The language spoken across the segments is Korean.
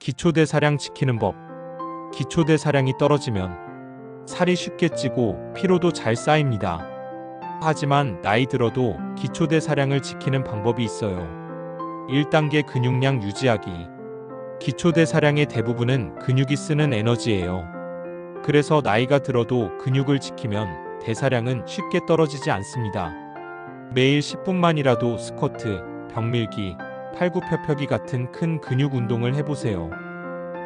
기초대 사량 지키는 법. 기초대 사량이 떨어지면 살이 쉽게 찌고 피로도 잘 쌓입니다. 하지만 나이 들어도 기초대 사량을 지키는 방법이 있어요. 1단계 근육량 유지하기. 기초대 사량의 대부분은 근육이 쓰는 에너지예요. 그래서 나이가 들어도 근육을 지키면 대사량은 쉽게 떨어지지 않습니다. 매일 10분만이라도 스쿼트, 벽밀기, 팔굽혀펴기 같은 큰 근육 운동을 해보세요.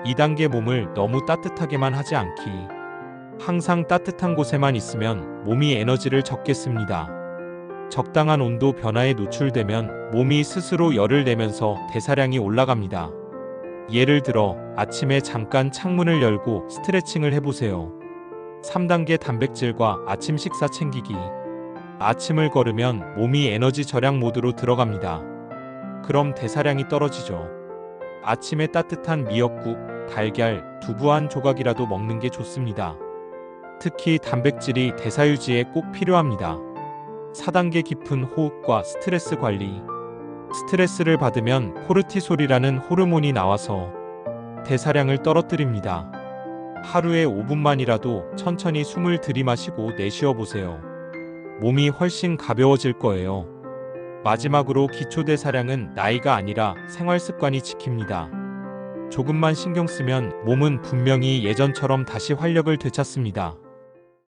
2단계 몸을 너무 따뜻하게만 하지 않기. 항상 따뜻한 곳에만 있으면 몸이 에너지를 적게 씁니다. 적당한 온도 변화에 노출되면 몸이 스스로 열을 내면서 대사량이 올라갑니다. 예를 들어 아침에 잠깐 창문을 열고 스트레칭을 해보세요. 3단계 단백질과 아침 식사 챙기기. 아침을 걸으면 몸이 에너지 절약 모드로 들어갑니다. 그럼 대사량이 떨어지죠. 아침에 따뜻한 미역국, 달걀, 두부 한 조각이라도 먹는 게 좋습니다. 특히 단백질이 대사 유지에 꼭 필요합니다. 4단계 깊은 호흡과 스트레스 관리. 스트레스를 받으면 코르티솔이라는 호르몬이 나와서 대사량을 떨어뜨립니다. 하루에 5분만이라도 천천히 숨을 들이마시고 내쉬어 보세요. 몸이 훨씬 가벼워질 거예요. 마지막으로 기초대사량은 나이가 아니라 생활 습관이 지킵니다. 조금만 신경 쓰면 몸은 분명히 예전처럼 다시 활력을 되찾습니다.